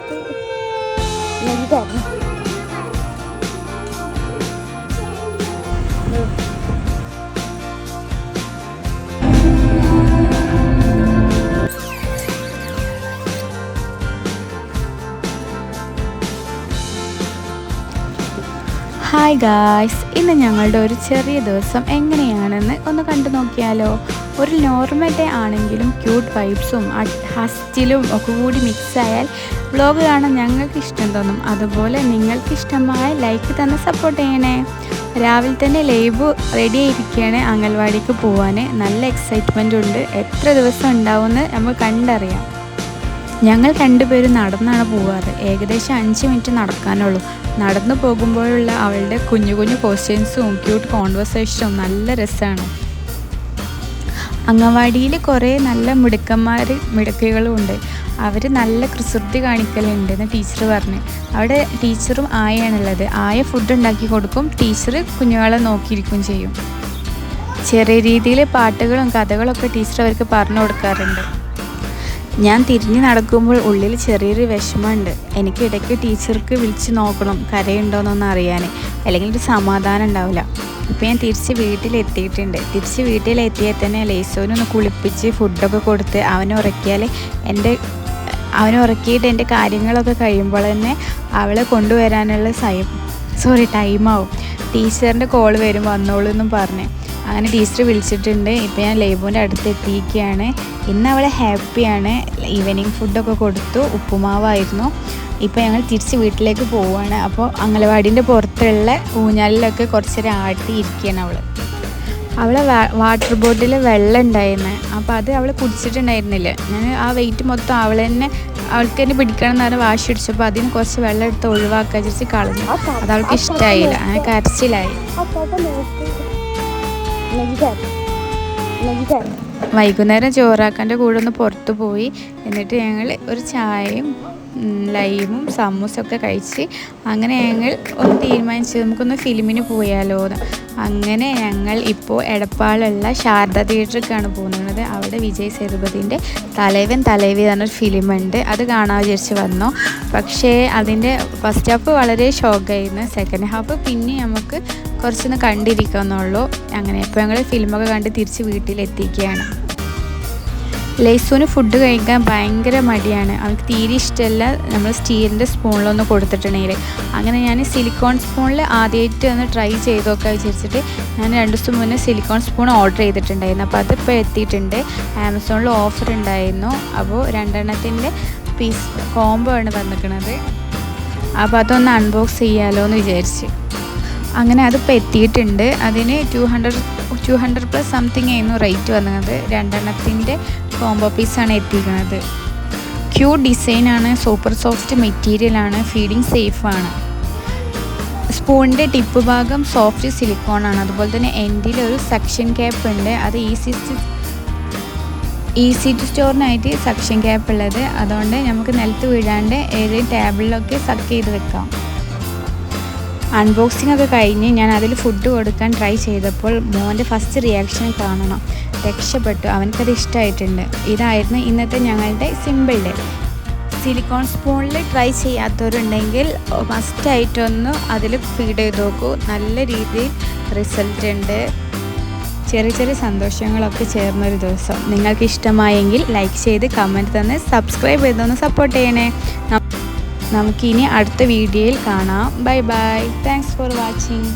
നോക്ക് എന്തായിരുന്നു hi guys ഇന്ന് ഞങ്ങളുടെ ഒരു ചെറിയ ദിവസം എങ്ങനെയാണെന്ന് ഒന്ന് കണ്ടു നോക്കിയാലോ. ഒരു നോർമൽ ഡേ ആണെങ്കിലും ക്യൂട്ട് വൈബ്സും ഹസ്റ്റിലും ഒക്കെ കൂടി മിക്സ് ആയാൽ വ്ലോഗ് കാണാൻ ഞങ്ങൾക്ക് ഇഷ്ടം തോന്നും. അതുപോലെ നിങ്ങൾക്ക് ഇഷ്ടമായ ലൈക്ക് തന്നെ സപ്പോർട്ട് ചെയ്യണേ. രാവിലെ തന്നെ ലൈവ് റെഡി ആയിരിക്കുകയാണ് അംഗൻവാടിക്ക് പോവാൻ നല്ല എക്സൈറ്റ്മെന്റ് ഉണ്ട്. എത്ര ദിവസം ഉണ്ടാവുമെന്ന് നമ്മൾ കണ്ടറിയാം. ഞങ്ങൾ രണ്ടുപേരും നടന്നാണ് പോവാറ്. ഏകദേശം അഞ്ച് മിനിറ്റ് നടക്കാനുള്ളൂ. നടന്നു പോകുമ്പോഴുള്ള അവളുടെ കുഞ്ഞു കുഞ്ഞു ക്വസ്റ്റ്യൻസും ക്യൂട്ട് കോൺവെർസേഷനും നല്ല രസമാണ് അംഗൻവാടിയിൽ കുറേ നല്ല മിടുക്കന്മാർ മിടുക്കുകളും ഉണ്ട്. അവർ നല്ല കൃസൃതി കാണിക്കലുണ്ട് എന്ന് ടീച്ചർ പറഞ്ഞു. അവിടെ ടീച്ചറും ആയാണുള്ളത് ആയ ഫുഡ് ഉണ്ടാക്കി കൊടുക്കും. ടീച്ചർ കുഞ്ഞുങ്ങളെ നോക്കിയിരിക്കും ചെയ്യും. ചെറിയ രീതിയിൽ പാട്ടുകളും കഥകളൊക്കെ ടീച്ചർ അവർക്ക് പറഞ്ഞു കൊടുക്കാറുണ്ട്. ഞാൻ തിരിഞ്ഞു നടക്കുമ്പോൾ ഉള്ളിൽ ചെറിയൊരു വിഷമമുണ്ട്. എനിക്ക് ഇടയ്ക്ക് ടീച്ചർക്ക് വിളിച്ച് നോക്കണം കരയുണ്ടോയെന്നൊന്ന് അറിയാൻ അല്ലെങ്കിൽ ഒരു സമാധാനം ഉണ്ടാവില്ല. ഇപ്പോൾ ഞാൻ തിരിച്ച് വീട്ടിലെത്തിയിട്ടുണ്ട്. തിരിച്ച് വീട്ടിലെത്തിയാൽ തന്നെ ലേസോനൊന്ന് കുളിപ്പിച്ച് ഫുഡൊക്കെ കൊടുത്ത് അവനെ ഉറക്കിയാൽ എന്റെ അവനെ ഉറക്കിയിട്ട് എന്റെ കാര്യങ്ങളൊക്കെ കഴിയുമ്പോൾ തന്നെ അവളെ കൊണ്ടുവരാനുള്ള സൈ സോറി ടൈമാവും ടീച്ചറിന്റെ കോൾ വരും വന്നോളൂ എന്നും പറഞ്ഞ്. അങ്ങനെ ടീച്ചർ വിളിച്ചിട്ടുണ്ട്. ഇപ്പോൾ ഞാൻ ലേബുവിന്റെ അടുത്ത് എത്തിയിരിക്കുകയാണ് ഇന്ന് അവളെ ഹാപ്പിയാണ്. ഈവനിങ് ഫുഡൊക്കെ കൊടുത്തു. ഉപ്പുമാവായിരുന്നു. ഇപ്പോൾ ഞങ്ങൾ തിരിച്ച് വീട്ടിലേക്ക് പോവുകയാണ്. അപ്പോൾ അംഗനവാടീന്റെ പുറത്തുള്ള ഊഞ്ഞാലിലൊക്കെ കുറച്ചേരം ആട്ടി ഇരിക്കുകയാണ് അവൾ അവളെ വാട്ടർ ബോട്ടിൽ വെള്ളം ഉണ്ടായിരുന്നു. അപ്പോൾ അത് അവൾ കുടിച്ചിട്ടുണ്ടായിരുന്നില്ല. ഞാൻ ആ വെയിറ്റ് മൊത്തം അവൾ തന്നെ അവൾക്ക് തന്നെ പിടിക്കണം എന്ന് പറഞ്ഞ് വാശി പിടിച്ചപ്പോൾ അതിന് കുറച്ച് വെള്ളം എടുത്ത് ഒഴിവാക്കാൻ വെച്ച് കളഞ്ഞു. അത് അവൾക്ക് ഇഷ്ടമായില്ല അങ്ങനെ കരച്ചിലായി. വൈകുന്നേരം ചോറാക്കാന്റെ കൂടെ ഒന്ന് പുറത്ത് പോയി. എന്നിട്ട് ഞങ്ങൾ ഒരു ചായയും ലൈമും ഒക്കെ കഴിച്ച് അങ്ങനെ ഞങ്ങൾ ഒന്ന് തീരുമാനിച്ചു നമുക്കൊന്ന് ഫിലിമിന് പോയാലോ എന്ന് അങ്ങനെ ഞങ്ങൾ ഇപ്പോൾ എടപ്പാളുള്ള ശാരദ തിയേറ്ററിലേക്കാണ് പോകുന്നത്. അവിടെ വിജയ് സേതുപതിന്റെ തലവൻ തലവി എന്നൊരു ഫിലിമുണ്ട്. അത് കാണാൻ വിചാരിച്ച് വന്നു. പക്ഷേ അതിന്റെ ഫസ്റ്റ് ഹാഫ് വളരെ ഷോക്കായിരുന്നു സെക്കൻഡ് ഹാഫ് പിന്നെ നമുക്ക് കുറച്ചൊന്ന് കണ്ടിരിക്കാമെന്നുള്ളൂ അങ്ങനെ ഇപ്പോൾ ഞങ്ങൾ ഫിലിമൊക്കെ കണ്ട് തിരിച്ച് വീട്ടിലെത്തിക്കുകയാണ് ലേസൂന് ഫുഡ് കഴിക്കാൻ ഭയങ്കര മടിയാണ്. അവൾക്ക് തീരെ ഇഷ്ടമല്ല നമ്മൾ സ്റ്റീലിന്റെ സ്പൂണിലൊന്ന് കൊടുത്തിട്ടുണ്ടെങ്കിൽ അങ്ങനെ ഞാൻ സിലിക്കോൺ സ്പൂണിൽ ആദ്യമായിട്ട് ഒന്ന് ട്രൈ ചെയ്ത് നോക്കാൻ വിചാരിച്ചിട്ട് ഞാൻ രണ്ട് ദിവസം മുന്നേ സിലിക്കോൺ സ്പൂൺ ഓർഡർ ചെയ്തിട്ടുണ്ടായിരുന്നു. അപ്പോൾ അതിപ്പോൾ എത്തിയിട്ടുണ്ട്. ആമസോണിൽ ഓഫർ ഉണ്ടായിരുന്നു. അപ്പോൾ രണ്ടെണ്ണത്തിന്റെ പീസ് കോംബോ ആണ് വന്നിരിക്കുന്നത് അപ്പോൾ അതൊന്ന് അൺബോക്സ് ചെയ്യാമല്ലോ എന്ന് വിചാരിച്ച്. അങ്ങനെ അതിപ്പോൾ എത്തിയിട്ടുണ്ട് അതിന് two hundred two hundred plus something ആയിരുന്നു റേറ്റ് വന്നത്. രണ്ടെണ്ണത്തിന്റെ കോംബോ പീസാണ് എത്തിക്കുന്നത് ക്യൂ ഡിസൈനാണ് സൂപ്പർ സോഫ്റ്റ് മെറ്റീരിയലാണ് ഫീഡിങ് സേഫാണ് സ്പൂണിന്റെ ടിപ്പ് ഭാഗം സോഫ്റ്റ് സിലിക്കോൺ ആണ്. അതുപോലെ തന്നെ എൻഡിൽ ഒരു സെക്ഷൻ ക്യാപ്പ് ഉണ്ട്. അത് ഈസി ഈസി ടു സ്റ്റോറിനായിട്ട് സെക്ഷൻ ക്യാപ്പ് ഉള്ളത്. അതുകൊണ്ട് നമുക്ക് നിലത്ത് വീഴാണ്ട് ഏത് ടേബിളിലൊക്കെ സക്ക് ചെയ്ത് വെക്കാം. അൺബോക്സിംഗ് ഒക്കെ കഴിഞ്ഞ് ഞാൻ അതിൽ ഫുഡ് കൊടുക്കാൻ ട്രൈ ചെയ്തപ്പോൾ മോന്റെ ഫസ്റ്റ് റിയാക്ഷൻ കാണണം. രക്ഷപ്പെട്ടു. അവനക്കത് ഇഷ്ടമായിട്ടുണ്ട് ഇതായിരുന്നു ഇന്നത്തെ ഞങ്ങളുടെ സിമ്പിൾ ഡേ സിലിക്കോൺ സ്പൂണിൽ ട്രൈ ചെയ്യാത്തവരുണ്ടെങ്കിൽ മസ്റ്റായിട്ടൊന്ന് അതിൽ ഫീഡ് ചെയ്ത് നോക്കൂ. നല്ല രീതിയിൽ റിസൾട്ട് ഉണ്ട്. ചെറിയ ചെറിയ സന്തോഷങ്ങളൊക്കെ ചേർന്നൊരു ദിവസം. നിങ്ങൾക്ക് ഇഷ്ടമായെങ്കിൽ ലൈക്ക് ചെയ്ത് കമന്റ് തന്ന്. സബ്സ്ക്രൈബ് ചെയ്തൊന്ന് സപ്പോർട്ട് ചെയ്യണേ. നമുക്കിനി അടുത്ത വീഡിയോയിൽ കാണാം. Bye bye. Thanks for watching